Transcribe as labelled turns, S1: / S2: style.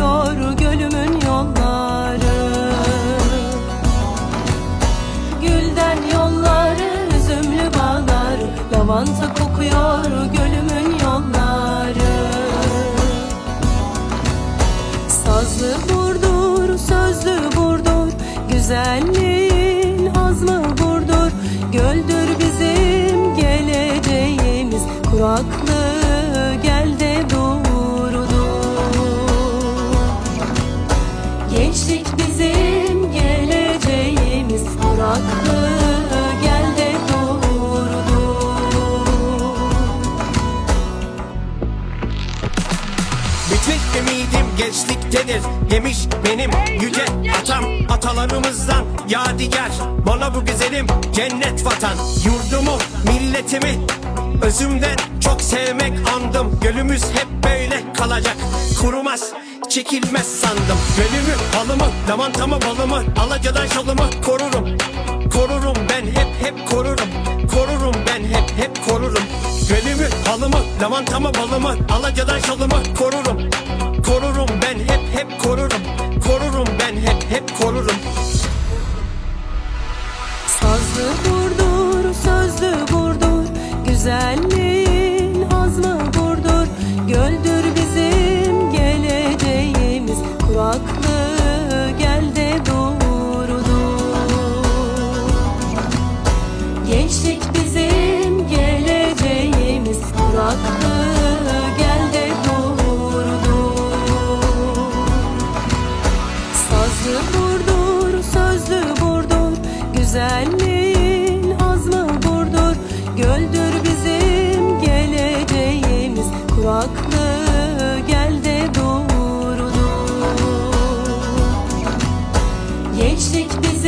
S1: Kokuyor gölümün yolları. Gülden yolları, üzümlü bağlar Lavanta kokuyor gölümün yolları. Sazlı burdur, sözlü burdur Güzelliğin
S2: gençliktedir demiş benim yüce atam. Atalarımızdan yadigar. Bana bu güzelim cennet vatan. Yurdumu milletimi özümden çok sevmek andım. Gölümüz hep böyle kalacak. Kurumaz çekilmez sandım. Gölümü halımı lamantamı balımı alacadan şalımı korurum. Korurum ben hep hep korurum. Korurum ben hep hep korurum. Gölümü halımı lamantamı balımı alacadan şalımı korurum Korurum ben hep hep korurum Korurum ben hep hep korurum
S1: Sazlı vurdur sözlü vurdur Güzel? yüksek bir